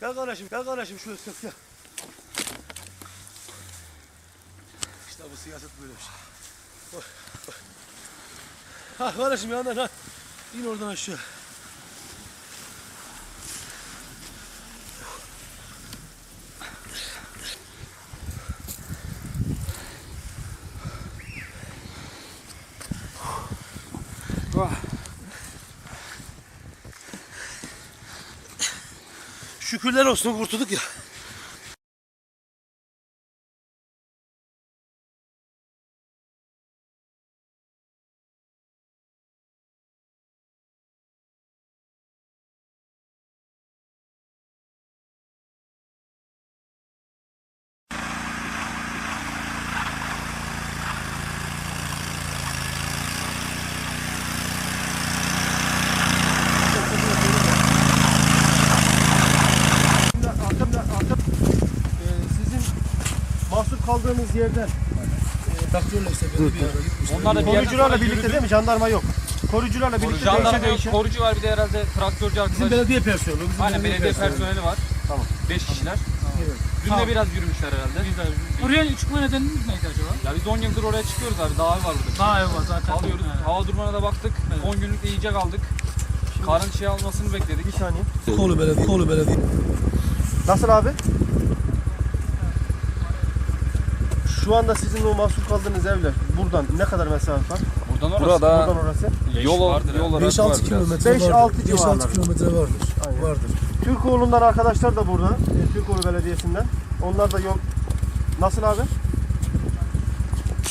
Gel kardeşim, gel kardeşim şöyle sök gel. İşte bu siyaset böyle bir şey. Oy, oy. Ha kardeşim yandan ha. İn oradan aşağı. Şükürler olsun kurtulduk ya. Şimdi arkamda arkam e, sizin mahsur kaldığınız yerden e, işte böyle bir. Onlar da bir yerden Koruyucularla sonra birlikte yürüdü. değil mi? Jandarma yok. Koruyucularla birlikte değişe Jandarma yok, değişe. korucu var bir de herhalde traktörcü Bizim arkadaş. belediye personeli. Bizim Aynen belediye personeli var. Tamam. 5 kişiler. Evet. Dün Tamam. de biraz yürümüşler herhalde. Buraya çıkma nedeniniz neydi acaba? Ya biz 10 yıldır oraya çıkıyoruz abi. Dağ var burada. Daha ev var zaten. Alıyoruz. Hava durumuna da baktık. 10 günlük de yiyecek aldık. Karın şey almasını bekledik. Bir saniye. Kolu belediye. Kolu belediye. Nasıl abi? Şu anda sizin o mahsur kaldığınız evler buradan ne kadar mesafe var? Buradan orası. Burada Buradan orası. yol, vardır yol olarak var 5-6 biraz. kilometre 5-6 vardır. 5-6 civarlarında. kilometre vardır. Aynen. Vardır. Türkoğlu'ndan arkadaşlar da burada. Türkoğlu Belediyesi'nden. Onlar da yol... Nasıl abi?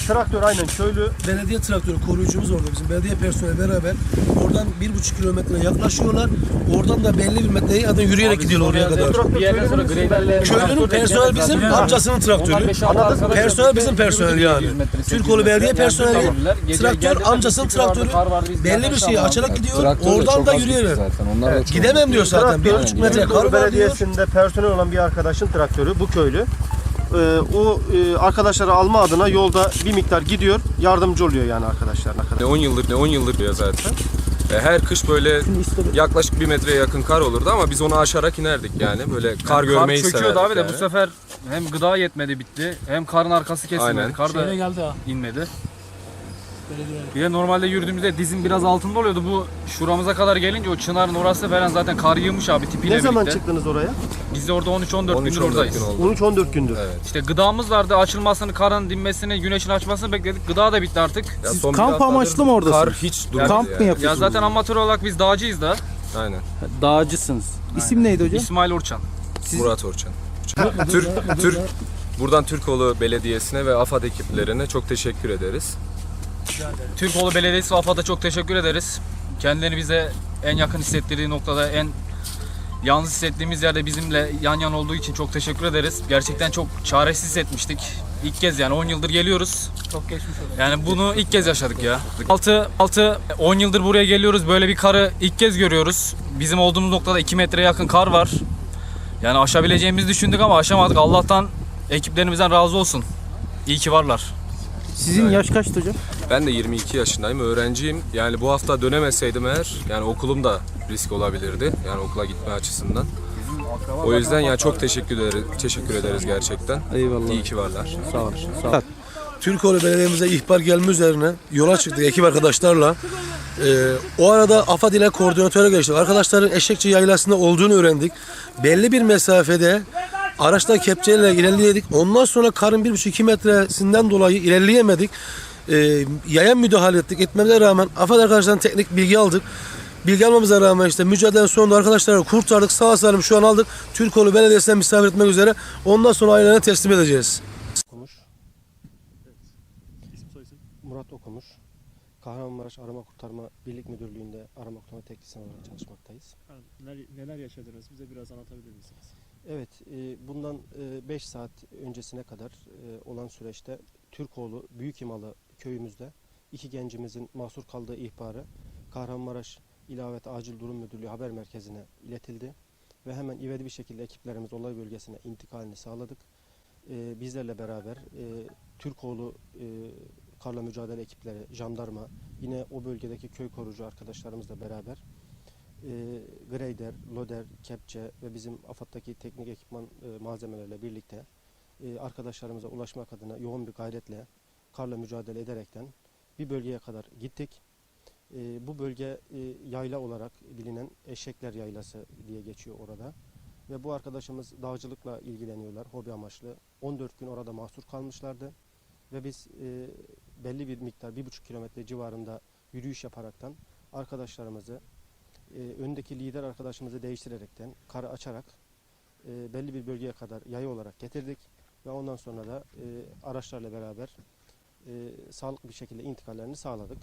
Traktör aynen köylü. Belediye traktörü koruyucumuz orada bizim belediye personeli beraber oradan 1,5 kilometre yaklaşıyorlar. Oradan da belli bir metreyi adam yürüyerek gidiyorlar oraya kadar. Bir yerden sonra greylerle Köylünün personel bizim amcasının traktörü. Personel bizim personel yani. Türkoğlu belediye personeli, traktör amcasının traktörü. Belli bir şeyi açarak gidiyor. Oradan da yürüyerek. Zaten. Gidemem diyor zaten. Traktör, 1,5 metre kar var diyor. Belediyesi'nde personel olan bir arkadaşın traktörü bu köylü. Ee, o e, arkadaşları alma adına yolda bir miktar gidiyor. Yardımcı oluyor yani arkadaşlarına kadar. Ne 10 yıldır ne 10 yıldır diyor zaten. E, Her kış böyle yaklaşık bir metreye yakın kar olurdu ama biz onu aşarak inerdik yani. Böyle kar görmeyi Kar çöküyordu severdik abi de yani. bu sefer hem gıda yetmedi bitti hem karın arkası kesilmedi. Aynen. Kar da geldi ha. inmedi. Bir de normalde yürüdüğümüzde dizim biraz altında oluyordu. Bu şuramıza kadar gelince o çınarın orası falan zaten kar yığmış abi tipiyle Ne zaman birlikte. çıktınız oraya? Biz de orada 13-14 gündür 13-14 oradayız. gün oldu. 13-14 gündür. Evet. İşte gıdamız vardı açılmasını, karın dinmesini, güneşin açmasını bekledik. Gıda da bitti artık. Ya Siz son bir kamp haftadır amaçlı mı oradasınız? Kar hiç durmadı Kamp mı yani. Ya yapıyorsunuz? zaten amatör olarak biz dağcıyız da. Aynen. Dağcısınız. İsim neydi hocam? İsmail Urçan. Murat Orçan. Türk, Türk, buradan Türkoğlu Belediyesi'ne ve AFAD ekiplerine çok teşekkür ederiz. Türkoğlu Belediyesi ve AFAD'a çok teşekkür ederiz. Kendilerini bize en yakın hissettirdiği noktada, en yalnız hissettiğimiz yerde bizimle yan yana olduğu için çok teşekkür ederiz. Gerçekten çok çaresiz hissetmiştik. İlk kez yani 10 yıldır geliyoruz. Çok geçmiş olsun. Yani bunu ilk kez yaşadık ya. 6 6 10 yıldır buraya geliyoruz. Böyle bir karı ilk kez görüyoruz. Bizim olduğumuz noktada 2 metreye yakın kar var. Yani aşabileceğimizi düşündük ama aşamadık. Allah'tan ekiplerimizden razı olsun. İyi ki varlar. Sizin yaş kaçtı hocam? Ben de 22 yaşındayım, öğrenciyim. Yani bu hafta dönemeseydim eğer, yani okulum da risk olabilirdi. Yani okula gitme açısından. O yüzden yani çok teşekkür ederiz, teşekkür ederiz gerçekten. Eyvallah. İyi ki varlar. Sağ olun. Sağ olun. Türkoğlu Belediye'mize ihbar gelme üzerine yola çıktık ekip arkadaşlarla. Ee, o arada AFAD ile koordinatöre geçtik. Arkadaşların Eşekçi Yaylası'nda olduğunu öğrendik. Belli bir mesafede araçla kepçeyle ilerleyedik. Ondan sonra karın 1,5-2 metresinden dolayı ilerleyemedik. Ee, yaya müdahale ettik. Etmemize rağmen AFAD arkadaşlarından teknik bilgi aldık. Bilgi almamıza rağmen işte mücadele sonunda arkadaşları kurtardık. Sağ salim şu an aldık. Türkoğlu Belediyesi'ne misafir etmek üzere. Ondan sonra ailelerine teslim edeceğiz. Okumuş. Murat Okumuş. Kahramanmaraş Arama Kurtarma Birlik Müdürlüğü'nde arama kurtarma teknisyen olarak çalışmaktayız. Neler, neler yaşadınız? Bize biraz anlatabilir misiniz? Evet, e, bundan 5 saat öncesine kadar e, olan süreçte Türkoğlu Büyük İmalı köyümüzde iki gencimizin mahsur kaldığı ihbarı Kahramanmaraş İlavet Acil Durum Müdürlüğü haber merkezine iletildi ve hemen ivedi bir şekilde ekiplerimiz olay bölgesine intikalini sağladık. E, bizlerle beraber e, Türkoğlu e, karla mücadele ekipleri, jandarma, yine o bölgedeki köy korucu arkadaşlarımızla beraber e, grader, loder, kepçe ve bizim AFAD'daki teknik ekipman e, malzemelerle birlikte e, arkadaşlarımıza ulaşmak adına yoğun bir gayretle karla mücadele ederekten bir bölgeye kadar gittik. E, bu bölge e, yayla olarak bilinen Eşekler Yaylası diye geçiyor orada. Ve bu arkadaşımız dağcılıkla ilgileniyorlar hobi amaçlı. 14 gün orada mahsur kalmışlardı. Ve biz e, belli bir miktar, bir buçuk kilometre civarında yürüyüş yaparaktan arkadaşlarımızı e, öndeki lider arkadaşımızı değiştirerekten karı açarak belli bir bölgeye kadar yayı olarak getirdik ve ondan sonra da e, araçlarla beraber e, sağlıklı bir şekilde intikallerini sağladık.